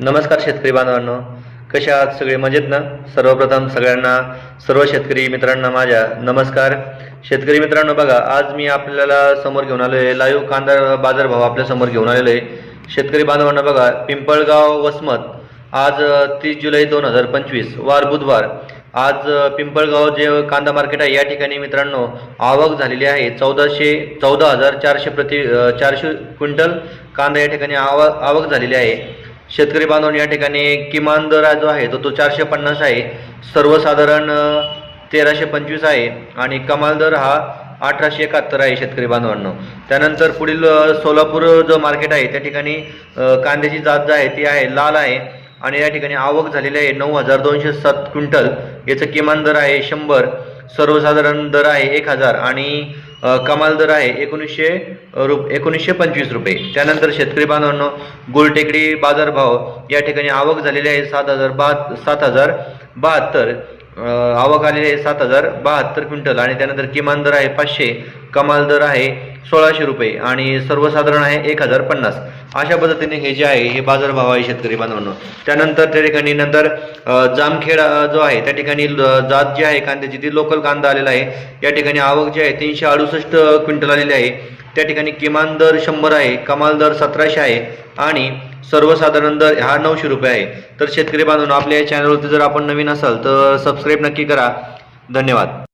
नमस्कार शेतकरी बांधवांनो. कशा आहात सगळे? मजेत ना? सर्वप्रथम सगळ्यांना सर्व शेतकरी मित्रांना माझ्या नमस्कार. शेतकरी मित्रांनो बघा आज मी आपल्याला समोर घेऊन आलो आहे लाईव्ह कांदा बाजारभाव आपल्यासमोर घेऊन आलेलो आहे. शेतकरी बांधवांना बघा पिंपळगाव वसमत. आज तीस जुलै दोन हजार पंचवीस वार बुधवार. आज पिंपळगाव जे कांदा मार्केट आहे या ठिकाणी मित्रांनो आवक झालेली आहे. चौदाशे चौदा हजार चारशे प्रति चारशे क्विंटल कांदा या ठिकाणी आवक आवक झालेली आहे. शेतकरी बांधवांनी या ठिकाणी किमान दर जो आहे तो तो चारशे पन्नास आहे. सर्वसाधारण तेराशे पंचवीस आहे आणि कमाल दर हा अठराशे एकाहत्तर आहे शेतकरी बांधवांनो. त्यानंतर पुढील सोलापूर जो मार्केट आहे त्या ठिकाणी कांद्याची जात जी आहे ती आहे लाल आहे आणि या ठिकाणी आवक झालेली आहे नऊ हजार दोनशे सात क्विंटल. याचं किमान दर आहे शंभर. सर्वसाधारण दर आहे एक हजार आणि कमाल दर आहे. एकोणीसशे रु एकोणीसशे पंचवीस रुपये. त्यानंतर शेतकरी बांधवांनो गुलटेकडी बाजारभाव या ठिकाणी आवक झालेली आहे. सात हजार बहात सात हजार बहात्तर आवक आलेली आहे सात हजार बहात्तर क्विंटल. आणि त्यानंतर किमान दर आहे पाचशे. कमाल दर आहे सोळाशे रुपये आणि सर्वसाधारण आहे एक हजार पन्नास. अशा पद्धतीने हे जे आहे हे बाजारभाव आहे शेतकरी बांधवांनो. त्यानंतर त्या ठिकाणी नंतर जामखेडा जामखेड जो आहे त्या ठिकाणी जात जी आहे कांद्याची ती लोकल कांदा आलेला आहे. या ठिकाणी आवक जी आहे तीनशे अडुसष्ट क्विंटल आलेली आहे. त्या ठिकाणी किमान दर शंभर आहे कमाल दर सतराशे आहे आणि सर्वसाधारण दर हा नऊशे रुपये आहे. तर शेतकरी बांधवांनो आपल्या या चॅनलवरती जर आपण नवीन असाल तर सबस्क्राईब नक्की करा. धन्यवाद.